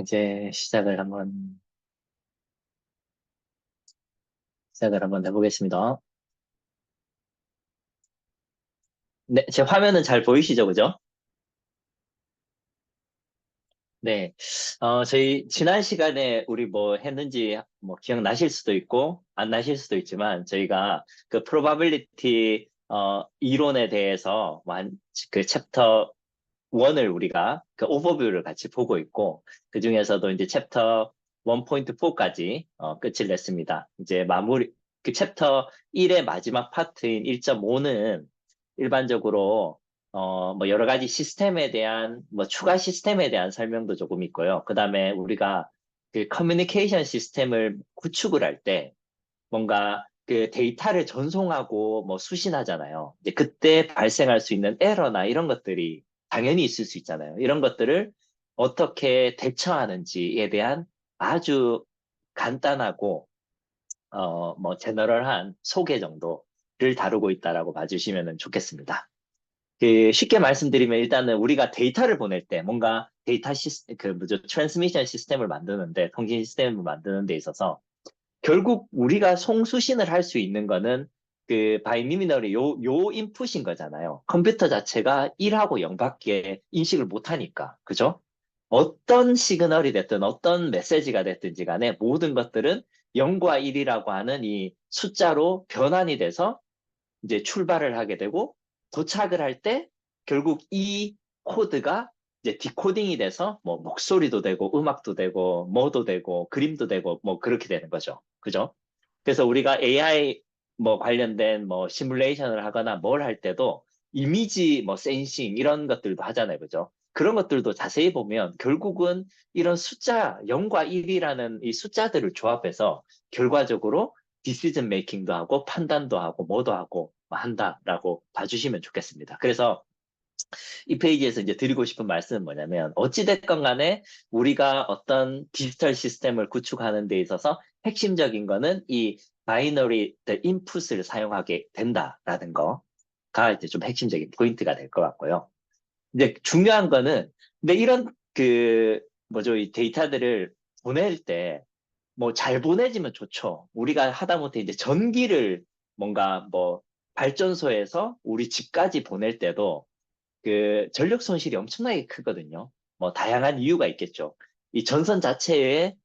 이제 시작을 한번 시작을 한번 해보겠습니다. 네, 제 화면은 잘 보이시죠, 그죠? 네, 어, 저희 지난 시간에 우리 뭐 했는지 뭐 기억나실 수도 있고 안 나실 수도 있지만 저희가 그 probability 어, 이론에 대해서 완, 그 챕터 1을 우리가 그 오버뷰를 같이 보고 있고 그 중에서도 이제 챕터 1.4까지 어, 끝을 냈습니다. 이제 마무리 그 챕터 1의 마지막 파트인 1.5는 일반적으로 어, 뭐 여러 가지 시스템에 대한 뭐 추가 시스템에 대한 설명도 조금 있고요. 그 다음에 우리가 그 커뮤니케이션 시스템을 구축을 할 때 뭔가 그 데이터를 전송하고 뭐 수신하잖아요. 이제 그때 발생할 수 있는 에러나 이런 것들이 당연히 있을 수 있잖아요. 이런 것들을 어떻게 대처하는지에 대한 아주 간단하고 어, 뭐 제너럴한 소개 정도를 다루고 있다라고 봐주시면 좋겠습니다. 그 쉽게 말씀드리면 일단은 우리가 데이터를 보낼 때 뭔가 데이터 시스 그 뭐죠 트랜스미션 시스템을 만드는데 통신 시스템을 만드는 데 있어서 결국 우리가 송수신을 할 수 있는 거는 그 바이미미널이 요, 요 인풋인 거잖아요. 컴퓨터 자체가 1하고 0밖에 인식을 못하니까. 그죠? 어떤 시그널이 됐든 어떤 메시지가 됐든지 간에 모든 것들은 0과 1이라고 하는 이 숫자로 변환이 돼서 이제 출발을 하게 되고 도착을 할 때 결국 이 코드가 이제 디코딩이 돼서 뭐 목소리도 되고 음악도 되고 뭐도 되고 그림도 되고 뭐 그렇게 되는 거죠. 그죠? 그래서 우리가 AI 뭐 관련된 뭐 시뮬레이션을 하거나 뭘 할 때도 이미지 뭐 센싱 이런 것들도 하잖아요. 그죠? 그런 것들도 자세히 보면 결국은 이런 숫자 0과 1이라는 이 숫자들을 조합해서 결과적으로 디시전 메이킹도 하고 판단도 하고 뭐도 하고 한다라고 봐주시면 좋겠습니다. 그래서 이 페이지에서 이제 드리고 싶은 말씀은 뭐냐면 어찌됐건 간에 우리가 어떤 디지털 시스템을 구축하는 데 있어서 핵심적인 거는 이 바이너리 인풋을 사용하게 된다라는 거가 이제 좀 핵심적인 포인트가 될 것 같고요. 이제 중요한 거는 근데 이런 그 뭐죠 이 데이터들을 보낼 때 뭐 잘 보내지면 좋죠. 우리가 하다못해 이제 전기를 뭔가 뭐 발전소에서 우리 집까지 보낼 때도 그 전력 손실이 엄청나게 크거든요. 뭐 다양한 이유가 있겠죠. 이 전선 자체에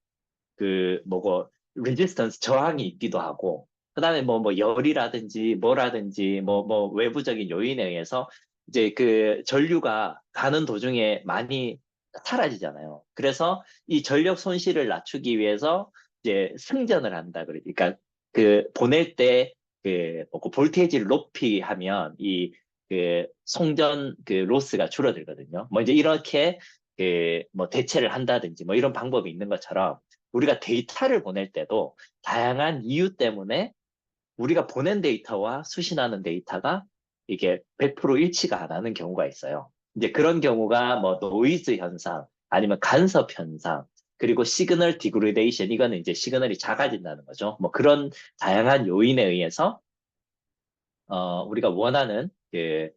그 뭐고 레지스턴스 저항이 있기도 하고 그다음에 뭐 뭐 열이라든지 뭐라든지 뭐뭐 뭐 외부적인 요인에 의해서 이제 그 전류가 가는 도중에 많이 사라지잖아요. 그래서 이 전력 손실을 낮추기 위해서 이제 승전을 한다 그러니까 그 보낼 때그 뭐 볼테이지를 높이 하면 이 그 송전 그 로스가 줄어들거든요. 뭐 이제 이렇게 그 뭐 대체를 한다든지 뭐 이런 방법이 있는 것처럼 우리가 데이터를 보낼 때도 다양한 이유 때문에 우리가 보낸 데이터와 수신하는 데이터가 이게 100% 일치가 안 하는 경우가 있어요. 이제 그런 경우가 뭐 노이즈 현상 아니면 간섭 현상 그리고 시그널 디그레데이션 이거는 이제 시그널이 작아진다는 거죠. 뭐 그런 다양한 요인에 의해서 어 우리가 원하는 그,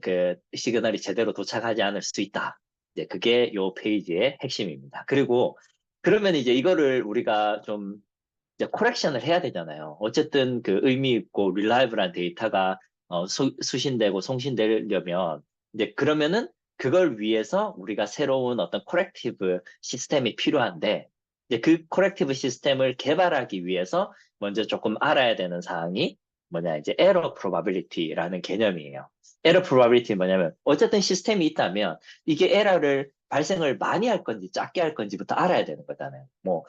그 시그널이 제대로 도착하지 않을 수 있다. 이제 그게 요 페이지의 핵심입니다. 그리고 그러면 이제 이거를 우리가 좀 이제 코렉션을 해야 되잖아요. 어쨌든 그 의미 있고 릴라이블한 데이터가 어, 수, 수신되고 송신되려면 이제 그러면은 그걸 위해서 우리가 새로운 어떤 코렉티브 시스템이 필요한데 이제 그 코렉티브 시스템을 개발하기 위해서 먼저 조금 알아야 되는 사항이 뭐냐 이제 에러 프로바빌리티라는 개념이에요. 에러 프로바빌리티 뭐냐면 어쨌든 시스템이 있다면 이게 에러를 발생을 많이 할 건지 작게 할 건지부터 알아야 되는 거잖아요. 뭐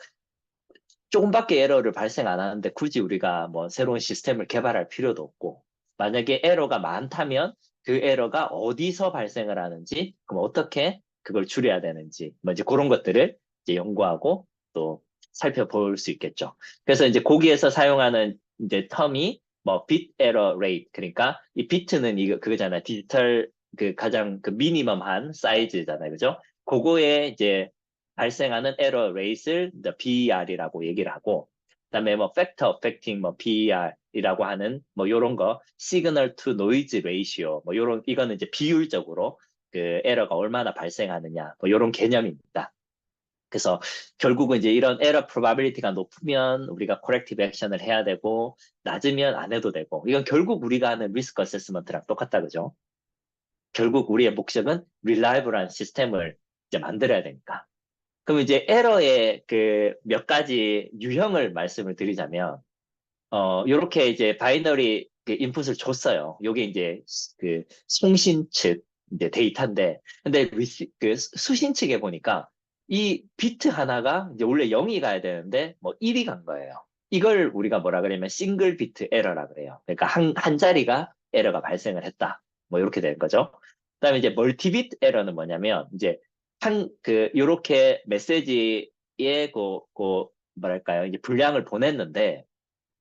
조금밖에 에러를 발생 안 하는데 굳이 우리가 뭐 새로운 시스템을 개발할 필요도 없고 만약에 에러가 많다면 그 에러가 어디서 발생을 하는지, 그럼 어떻게 그걸 줄여야 되는지, 뭐 이제 그런 것들을 이제 연구하고 또 살펴볼 수 있겠죠. 그래서 이제 거기에서 사용하는 이제 텀이 뭐 bit error rate 그러니까 이 비트는 이거 그거잖아요. 디지털 그 가장 그 미니멈한 사이즈잖아요. 그죠? 그거에 이제 발생하는 에러 레이스를 BER이라고 얘기를 하고 그다음에 뭐 factor affecting 뭐 PER 이라고 하는 뭐 요런 거 시그널 투 노이즈 레이시오 뭐 요런 이거는 이제 비율적으로 그 에러가 얼마나 발생하느냐 뭐 요런 개념입니다. 그래서 결국은 이제 이런 에러 probability가 높으면 우리가 corrective action을 해야 되고 낮으면 안 해도 되고 이건 결국 우리가 하는 리스크 어세스먼트랑 똑같다 그죠? 결국 우리의 목적은 reliable한 시스템을 이제 만들어야 되니까. 그럼 이제 에러의 그 몇 가지 유형을 말씀을 드리자면 어 요렇게 이제 바이너리 그 인풋을 줬어요. 요게 이제 그 송신 측 이제 데이터인데 근데 리시, 그 수신 측에 보니까 이 비트 하나가 이제 원래 0이 가야 되는데 뭐 1이 간 거예요. 이걸 우리가 뭐라 그러면 싱글 비트 에러라 그래요. 그러니까 한, 한 자리가 에러가 발생을 했다. 뭐 이렇게 되는 거죠. 그다음에 이제 멀티비트 에러는 뭐냐면 이제 한 그 요렇게 메시지에 그, 그 뭐랄까요 이제 분량을 보냈는데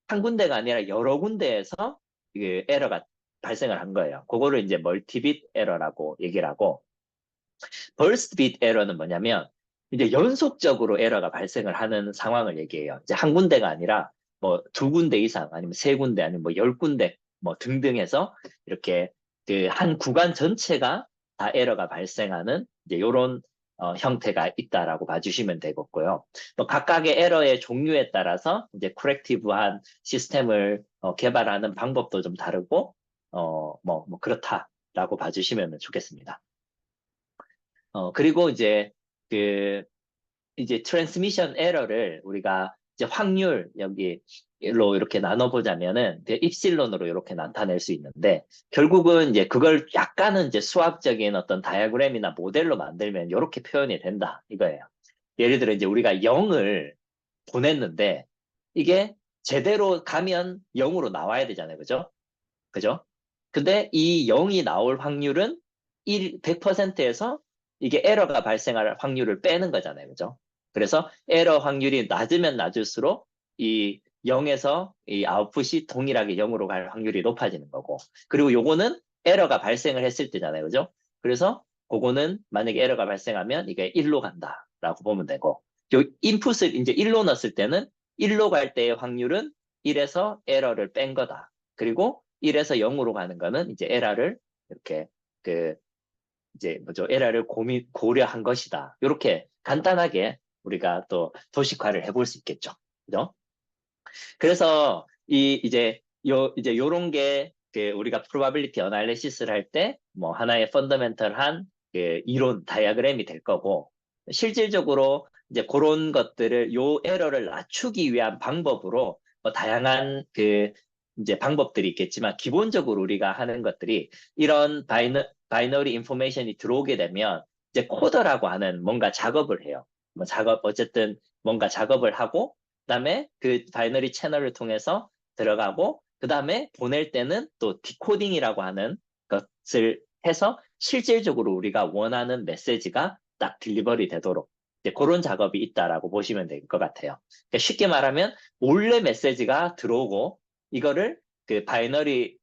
한 군데가 아니라 여러 군데에서 그 에러가 발생을 한 거예요. 그거를 이제 멀티비트 에러라고 얘기를 하고 비트 에러는 뭐냐면 이제 연속적으로 에러가 발생을 하는 상황을 얘기해요. 이제 한 군데가 아니라 뭐 두 군데 이상 아니면 세 군데 아니면 뭐 열 군데 뭐 등등 해서 이렇게 그 한 구간 전체가 다 에러가 발생하는 이제 요런 어, 형태가 있다라고 봐주시면 되겠고요. 또 각각의 에러의 종류에 따라서 이제 코렉티브한 시스템을 어, 개발하는 방법도 좀 다르고 어, 뭐, 뭐 그렇다라고 봐주시면 좋겠습니다. 어, 그리고 이제 그 이제 트랜스미션 에러를 우리가 이제 확률 여기로 이렇게 나눠보자면은 입실론으로 이렇게 나타낼 수 있는데 결국은 이제 그걸 약간은 이제 수학적인 어떤 다이어그램이나 모델로 만들면 이렇게 표현이 된다 이거예요. 예를 들어 이제 우리가 0을 보냈는데 이게 제대로 가면 0으로 나와야 되잖아요. 그죠? 그죠? 근데 이 0이 나올 확률은 1, 100%에서 이게 에러가 발생할 확률을 빼는 거잖아요. 그죠? 그래서 에러 확률이 낮으면 낮을수록 이 0에서 이 아웃풋이 동일하게 0으로 갈 확률이 높아지는 거고. 그리고 요거는 에러가 발생을 했을 때잖아요. 그죠? 그래서 그거는 만약에 에러가 발생하면 이게 1로 간다라고 보면 되고. 요 인풋을 이제 1로 넣었을 때는 1로 갈 때의 확률은 1에서 에러를 뺀 거다. 그리고 1에서 0으로 가는 거는 이제 에러를 이렇게 그 이제 뭐죠 에러를 고민 고려한 것이다. 이렇게 간단하게 우리가 또 도식화를 해볼 수 있겠죠. 그죠? 그래서 이 이제 요 이제 요런 게 그 우리가 probability analysis를 할 때 뭐 하나의 펀더멘털한 그 이론 다이아그램이 될 거고 실질적으로 이제 그런 것들을 요 에러를 낮추기 위한 방법으로 뭐 다양한 그 이제 방법들이 있겠지만 기본적으로 우리가 하는 것들이 이런 바이너, 바이너리 인포메이션이 들어오게 되면 이제 코더라고 하는 뭔가 작업을 해요. 뭐 작업 어쨌든 뭔가 작업을 하고 그다음에 그 바이너리 채널을 통해서 들어가고 그다음에 보낼 때는 또 디코딩이라고 하는 것을 해서 실질적으로 우리가 원하는 메시지가 딱 딜리버리 되도록 이제 그런 작업이 있다라고 보시면 될 것 같아요. 그러니까 쉽게 말하면 원래 메시지가 들어오고 이거를 그 바이너리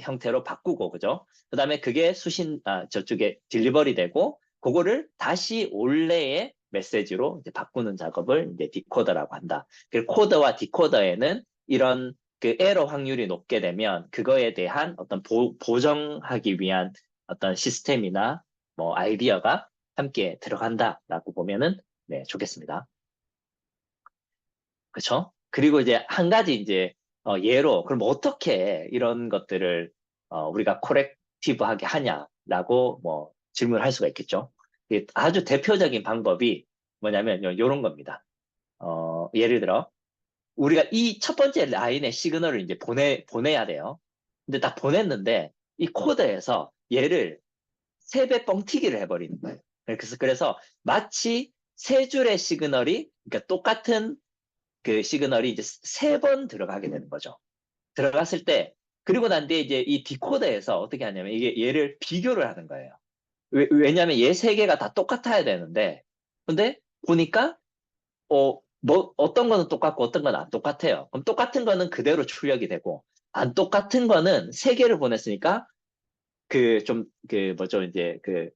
형태로 바꾸고 그죠? 그다음에 그게 수신 아 저쪽에 딜리버리 되고 그거를 다시 원래의 메시지로 바꾸는 작업을 이제 디코더라고 한다. 그리고 코더와 디코더에는 이런 그 에러 확률이 높게 되면 그거에 대한 어떤 보, 보정하기 위한 어떤 시스템이나 뭐 아이디어가 함께 들어간다라고 보면은 네 좋겠습니다. 그렇죠? 그리고 이제 한 가지 이제 어, 예로 그럼 어떻게 이런 것들을 어, 우리가 코렉티브하게 하냐라고 뭐 질문을 할 수가 있겠죠. 아주 대표적인 방법이 뭐냐면 이런 겁니다. 어, 예를 들어 우리가 이 첫 번째 라인의 시그널을 이제 보내 보내야 돼요. 근데 딱 보냈는데 이 코드에서 얘를 세 배 뻥튀기를 해버리는 거예요. 그래서 그래서 마치 세 줄의 시그널이 그러니까 똑같은 그 시그널이 이제 세 번 들어가게 되는 거죠. 들어갔을 때 그리고 난 뒤에 이제 이 디코더에서 어떻게 하냐면 이게 얘를 비교를 하는 거예요. 왜, 왜냐하면 얘 세 개가 다 똑같아야 되는데 근데 보니까 어, 뭐 어떤 거는 똑같고 어떤 건 안 똑같아요. 그럼 똑같은 거는 그대로 출력이 되고 안 똑같은 거는 세 개를 보냈으니까 그 좀 그 뭐죠 이제 그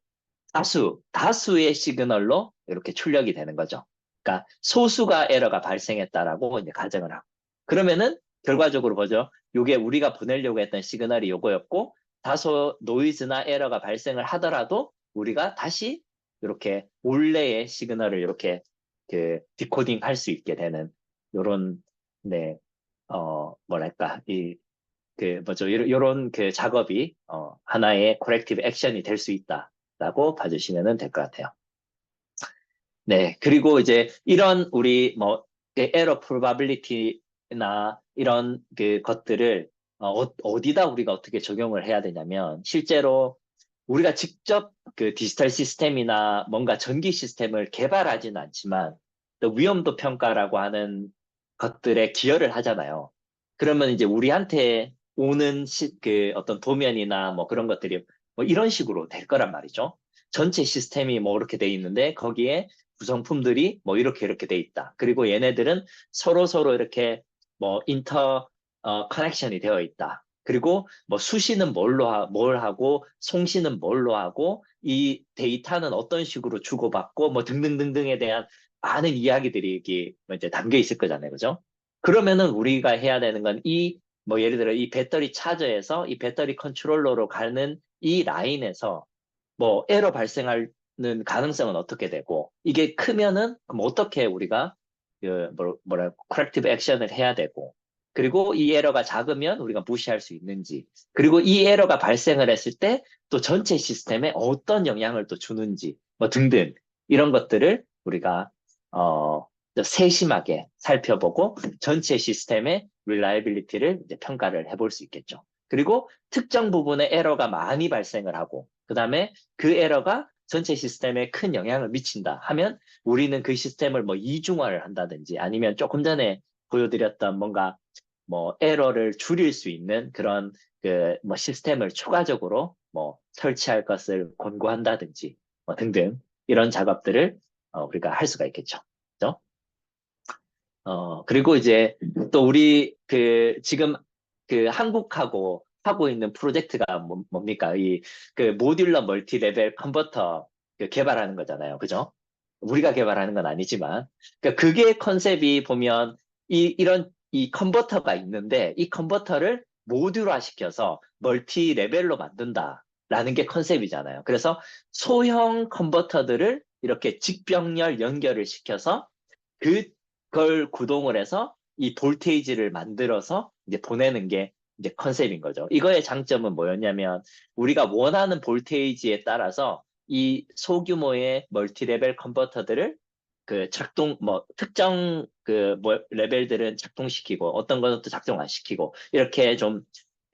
다수 다수의 시그널로 이렇게 출력이 되는 거죠. 그러니까 소수가 에러가 발생했다라고 이제 가정을 하고 그러면은 결과적으로 보죠. 요게 우리가 보내려고 했던 시그널이 요거였고 다소 노이즈나 에러가 발생을 하더라도 우리가 다시 이렇게 원래의 시그널을 이렇게 그 디코딩 할 수 있게 되는 요런 네, 어, 뭐랄까, 이, 그, 뭐죠, 요런, 그 작업이, 어, 하나의 코렉티브 액션이 될 수 있다라고 봐주시면 될 것 같아요. 네, 그리고 이제 이런 우리 뭐, 에러 프로바빌리티나 이런 그 것들을 어, 어디다 우리가 어떻게 적용을 해야 되냐면 실제로 우리가 직접 그 디지털 시스템이나 뭔가 전기 시스템을 개발하지는 않지만 또 위험도 평가라고 하는 것들에 기여를 하잖아요. 그러면 이제 우리한테 오는 시, 그 어떤 도면이나 뭐 그런 것들이 뭐 이런 식으로 될 거란 말이죠. 전체 시스템이 뭐 이렇게 돼 있는데 거기에 구성품들이 뭐 이렇게 이렇게 돼 있다. 그리고 얘네들은 서로 서로 이렇게 뭐 인터 어, 커넥션이 되어 있다. 그리고 뭐 수시는 뭘로 하, 뭘 하고 송시는 뭘로 하고 이 데이터는 어떤 식으로 주고받고 뭐 등등등등에 대한 많은 이야기들이 여기 뭐 이제 담겨 있을 거잖아요. 그죠? 그러면은 우리가 해야 되는 건 이 뭐 예를 들어 이 배터리 차저에서 이 배터리 컨트롤러로 가는 이 라인에서 뭐 에러 발생하는 가능성은 어떻게 되고 이게 크면은 그럼 어떻게 우리가 그 뭐, 뭐라 corrective 액션을 해야 되고 그리고 이 에러가 작으면 우리가 무시할 수 있는지 그리고 이 에러가 발생을 했을 때 또 전체 시스템에 어떤 영향을 또 주는지 뭐 등등 이런 것들을 우리가 어 세심하게 살펴보고 전체 시스템의 릴라이빌리티를 이제 평가를 해볼 수 있겠죠. 그리고 특정 부분에 에러가 많이 발생을 하고 그 다음에 그 에러가 전체 시스템에 큰 영향을 미친다 하면 우리는 그 시스템을 뭐 이중화를 한다든지 아니면 조금 전에 보여드렸던 뭔가 뭐 에러를 줄일 수 있는 그런 그 뭐 시스템을 추가적으로 뭐 설치할 것을 권고한다든지 뭐 등등 이런 작업들을 어, 우리가 할 수가 있겠죠. 그죠? 어, 그리고 이제 또 우리 그 지금 그 한국하고 하고 있는 프로젝트가 뭐, 뭡니까? 이 그 모듈러 멀티 레벨 컨버터 그 개발하는 거잖아요. 그죠? 우리가 개발하는 건 아니지만 그러니까 그게 컨셉이 보면 이 이런 이 컨버터가 있는데 이 컨버터를 모듈화 시켜서 멀티 레벨로 만든다라는 게 컨셉이잖아요. 그래서 소형 컨버터들을 이렇게 직병렬 연결을 시켜서 그걸 구동을 해서 이 볼테이지를 만들어서 이제 보내는 게 이제 컨셉인 거죠. 이거의 장점은 뭐였냐면 우리가 원하는 볼테이지에 따라서 이 소규모의 멀티레벨 컨버터들을 그 작동 뭐 특정 그 뭐 레벨들은 작동시키고 어떤 것은 또 작동 안 시키고 이렇게 좀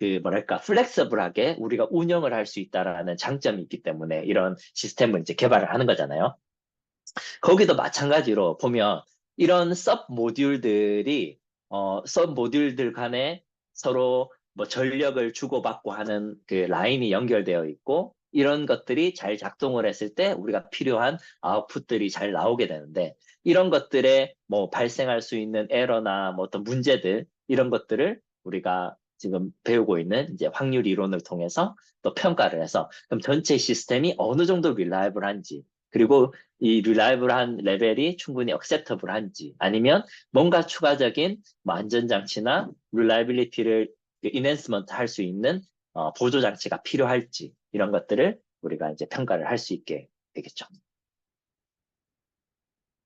그 뭐랄까 플렉서블하게 우리가 운영을 할 수 있다라는 장점이 있기 때문에 이런 시스템을 이제 개발을 하는 거잖아요. 거기도 마찬가지로 보면 이런 섭 모듈들이 어, 섭 모듈들 간에 서로 뭐 전력을 주고받고 하는 그 라인이 연결되어 있고 이런 것들이 잘 작동을 했을 때 우리가 필요한 아웃풋들이 잘 나오게 되는데 이런 것들에 뭐 발생할 수 있는 에러나 뭐 어떤 문제들 이런 것들을 우리가 지금 배우고 있는 이제 확률 이론을 통해서 또 평가를 해서 그럼 전체 시스템이 어느 정도 릴라이블한지 그리고 이 릴라이블한 레벨이 충분히 억셉터블한지 아니면 뭔가 추가적인 뭐 안전장치나 릴라이빌리티를 인핸스먼트 할 수 있는 어, 보조 장치가 필요할지 이런 것들을 우리가 이제 평가를 할 수 있게 되겠죠.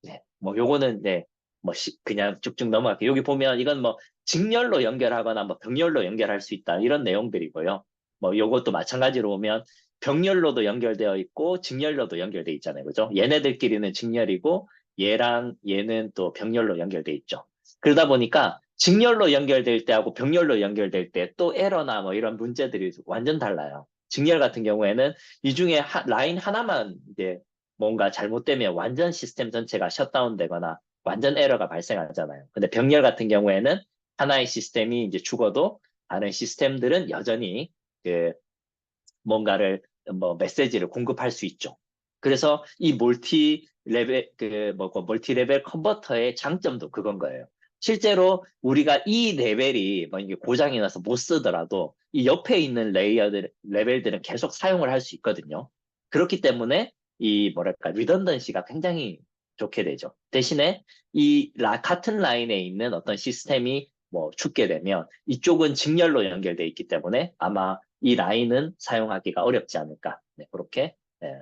네, 뭐 요거는 네, 뭐 시, 그냥 쭉쭉 넘어갈게요. 여기 보면 이건 뭐 직렬로 연결하거나 뭐 병렬로 연결할 수 있다 이런 내용들이고요. 뭐 요것도 마찬가지로 보면 병렬로도 연결되어 있고 직렬로도 연결돼 있잖아요. 그죠? 얘네들끼리는 직렬이고 얘랑 얘는 또 병렬로 연결돼 있죠. 그러다 보니까 직렬로 연결될 때하고 병렬로 연결될 때 또 에러나 뭐 이런 문제들이 완전 달라요. 직렬 같은 경우에는 이 중에 하, 라인 하나만 이제 뭔가 잘못되면 완전 시스템 전체가 셧다운 되거나 완전 에러가 발생하잖아요. 근데 병렬 같은 경우에는 하나의 시스템이 이제 죽어도 다른 시스템들은 여전히 그 뭔가를 뭐 메시지를 공급할 수 있죠. 그래서 이 멀티 레벨 그뭐 멀티 레벨 컨버터의 장점도 그건 거예요. 실제로 우리가 이 레벨이 뭐 이게 고장이 나서 못 쓰더라도 이 옆에 있는 레이어들 레벨들은 계속 사용을 할 수 있거든요. 그렇기 때문에 이 뭐랄까 리던던시가 굉장히 좋게 되죠. 대신에 이 라, 같은 라인에 있는 어떤 시스템이 뭐 죽게 되면 이쪽은 직렬로 연결돼 있기 때문에 아마 이 라인은 사용하기가 어렵지 않을까 네, 그렇게 네,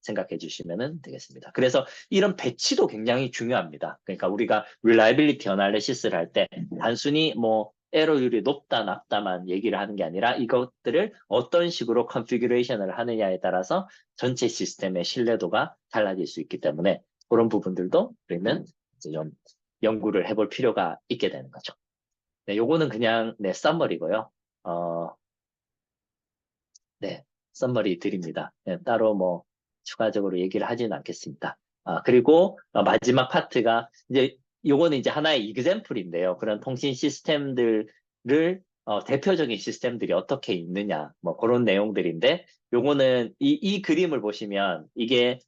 생각해 주시면 되겠습니다. 그래서 이런 배치도 굉장히 중요합니다. 그러니까 우리가 reliability analysis를 할 때 단순히 뭐 에러율이 높다 낮다만 얘기를 하는 게 아니라 이것들을 어떤 식으로 컨피규레이션을 하느냐에 따라서 전체 시스템의 신뢰도가 달라질 수 있기 때문에 그런 부분들도 우리는 이제 좀 연구를 해볼 필요가 있게 되는 거죠. 네, 요거는 그냥 네, 썸머리고요. 어, 네, 썸머리 드립니다. 네, 따로 뭐 추가적으로 얘기를 하지는 않겠습니다. 아, 그리고 어, 마지막 파트가 이제 요거는 이제 하나의 이그샘플인데요. 그런 통신 시스템들을 어, 대표적인 시스템들이 어떻게 있느냐, 뭐 그런 내용들인데, 요거는 이, 이 그림을 보시면 이게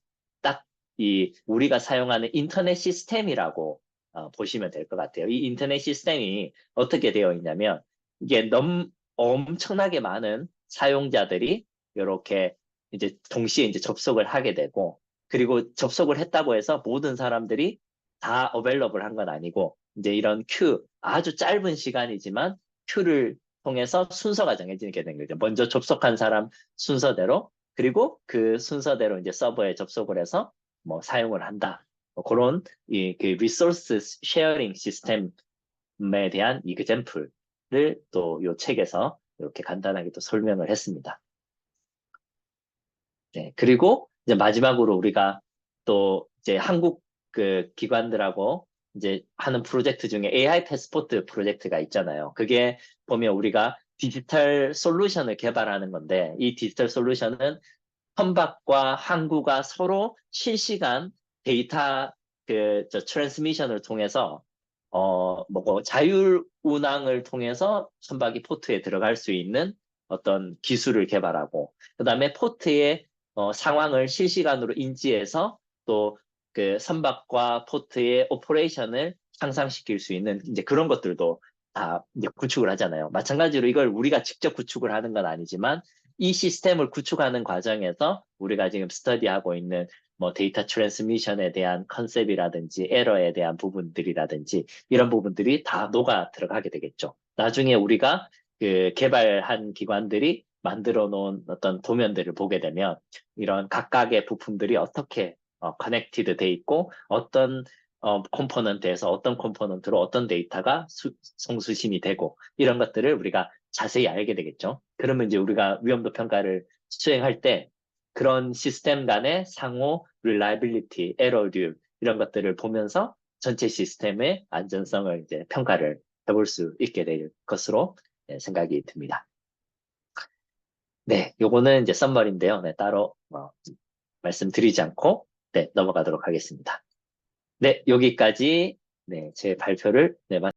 딱 이 우리가 사용하는 인터넷 시스템이라고 어, 보시면 될 것 같아요. 이 인터넷 시스템이 어떻게 되어 있냐면 이게 너무 엄청나게 많은 사용자들이 이렇게 이제 동시에 이제 접속을 하게 되고 그리고 접속을 했다고 해서 모든 사람들이 다 어벨러블 한 건 아니고 이제 이런 큐 아주 짧은 시간이지만 큐를 통해서 순서가 정해지게 된 거죠. 먼저 접속한 사람 순서대로 그리고 그 순서대로 이제 서버에 접속을 해서 뭐 사용을 한다. 뭐 그런 이그 리소스 쉐어링 시스템에 대한 이그젠플을 또이 책에서 이렇게 간단하게 또 설명을 했습니다. 네, 그리고 이제 마지막으로 우리가 또 이제 한국 그 기관들하고 이제 하는 프로젝트 중에 AI 패스포트 프로젝트가 있잖아요. 그게 보면 우리가 디지털 솔루션을 개발하는 건데 이 디지털 솔루션은 선박과 항구가 서로 실시간 데이터 그 저 트랜스미션을 통해서 어뭐 자율 운항을 통해서 선박이 포트에 들어갈 수 있는 어떤 기술을 개발하고 그 다음에 포트의 어, 상황을 실시간으로 인지해서 또 그 선박과 포트의 오퍼레이션을 향상시킬 수 있는 이제 그런 것들도 다 구축을 하잖아요. 마찬가지로 이걸 우리가 직접 구축을 하는 건 아니지만 이 시스템을 구축하는 과정에서 우리가 지금 스터디하고 있는 뭐 데이터 트랜스미션에 대한 컨셉이라든지 에러에 대한 부분들이라든지 이런 부분들이 다 녹아 들어가게 되겠죠. 나중에 우리가 그 개발한 기관들이 만들어 놓은 어떤 도면들을 보게 되면 이런 각각의 부품들이 어떻게 어, 커넥티드 돼 있고 어떤 어, 컴포넌트에서 어떤 컴포넌트로 어떤 데이터가 수, 송수신이 되고 이런 것들을 우리가 자세히 알게 되겠죠. 그러면 이제 우리가 위험도 평가를 수행할 때 그런 시스템 간의 상호 reliability, 이런 것들을 보면서 전체 시스템의 안전성을 이제 평가를 해볼 수 있게 될 것으로 네, 생각이 듭니다. 네, 요거는 이제 썸머리인데요. 네, 따로 어, 말씀드리지 않고 네, 넘어가도록 하겠습니다. 네, 여기까지 네, 제 발표를 네,